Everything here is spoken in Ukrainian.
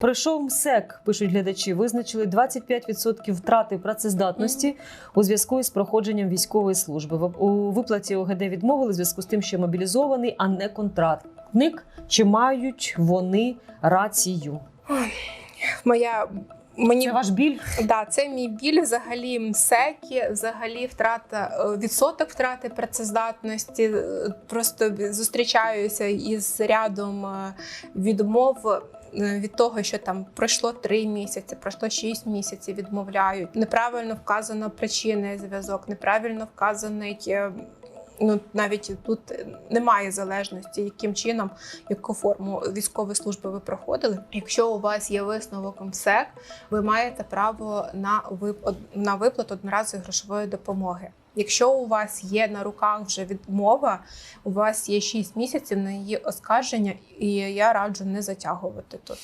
Пройшов МСЕК, пишуть глядачі, визначили 25% втрати працездатності у зв'язку із проходженням військової служби. У виплаті ОГД відмовили у зв'язку з тим, що мобілізований, а не контрактник. Чи мають вони рацію? Моя мені Це ваш біль? Да, це мій біль, взагалі МСЕКи, взагалі втрата е, відсоток втрати працездатності. Е, Просто зустрічаюся із рядом е, відмов. Від того, що там пройшло три місяці, пройшло шість місяців, відмовляють. Неправильно вказано причинний зв'язок, неправильно вказаний. Ну навіть тут немає залежності, яким чином, яку форму військової служби ви проходили. Якщо у вас є висновок МСЕК, ви маєте право на вип- на виплату одноразової грошової допомоги. Якщо у вас є на руках вже відмова, у вас є 6 місяців на її оскарження, і я раджу не затягувати тут.